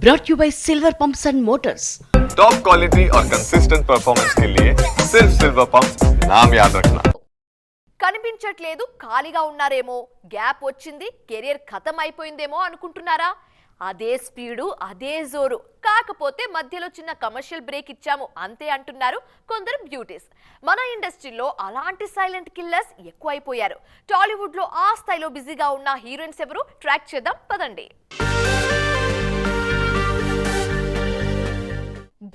brought you by Silver Pumps and Motors. Top quality और consistent performance के लिए सिर्फ सिल्वर पंप नाम याद रखना కనిపించట్లేదు ఖాళీగా ఉన్నారేమో గ్యాప్ వచ్చింది కెరియర్ ఖతం అయిపోయిందేమో అనుకుంటున్నారా అదే స్పీడు అదే జోరు కాకపోతే మధ్యలో చిన్న కమర్షియల్ బ్రేక్ ఇచ్చాము అంతే అంటున్నారు కొందరు బ్యూటీస్ మన ఇండస్ట్రీలో అలాంటి సైలెంట్ కిల్లర్స్ ఎక్కువైపోయారు టాలీవుడ్ లో ఆ స్థాయిలో బిజీగా ఉన్న హీరోయిన్స్ ఎవరు ట్రాక్ చేద్దాం పదండి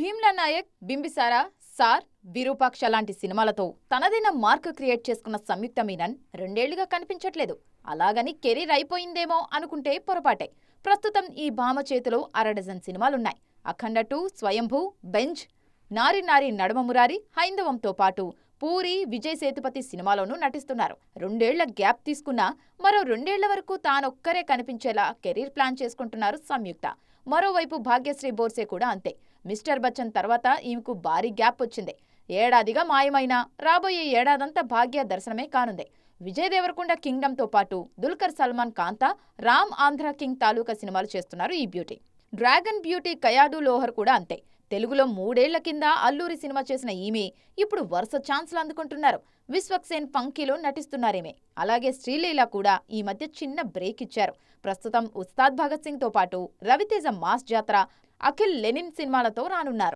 భీమ్లా నాయక్ బింబిసారా సార్ విరూపాక్ష లాంటి సినిమాలతో తనదైన మార్క్ క్రియేట్ చేసుకున్న సంయుక్త మీనన్ రెండేళ్ళుగా కనిపించట్లేదు. అలాగని కెరీర్ అయిపోయిందేమో అనుకుంటే పొరపాటే. ప్రస్తుతం ఈ భామ చేతిలో అరడజన్ సినిమాలున్నాయి. అఖండ టూ స్వయంభూ బెంజ్ నారి నారి నడమ మురారి హైందవంతో పాటు పూరి విజయ్ సేతుపతి సినిమాలోనూ నటిస్తున్నారు. రెండేళ్ళ గ్యాప్ తీసుకున్నా మరో రెండేళ్ళ వరకు తానొక్కరే కనిపించేలా కెరీర్ ప్లాన్ చేసుకుంటున్నారు సంయుక్త. మరోవైపు భాగ్యశ్రీ బోర్సే కూడా అంతే. మిస్టర్ బచ్చన్ తర్వాత ఈమెకు భారీ గ్యాప్ వచ్చింది. ఏడాదిగా మాయమైన రాబోయే ఏడాదంతా భాగ్య దర్శనమే కానుంది. విజయ్ దేవరకొండ కింగ్డమ్తో పాటు దుల్కర్ సల్మాన్ కాంతా రామ్ ఆంధ్ర కింగ్ తాలూకా సినిమాలు చేస్తున్నారు ఈ beauty. Dragon beauty Kayadu Lohar కూడా అంతే. తెలుగులో మూడేళ్ళ కింద అల్లూరి సినిమా చేసిన ఈమె ఇప్పుడు వరుస ఛాన్సులు అందుకుంటున్నారు. విశ్వక్సేన్ పంకీలో నటిస్తున్నారేమే. అలాగే శ్రీలీల కూడా ఈ మధ్య చిన్న బ్రేక్ ఇచ్చారు. ప్రస్తుతం ఉస్తాద్ భగత్ సింగ్తో పాటు రవితేజ మాస్ జాతర అఖిల్ లెనిన్ సినిమాలతో రానున్నారు.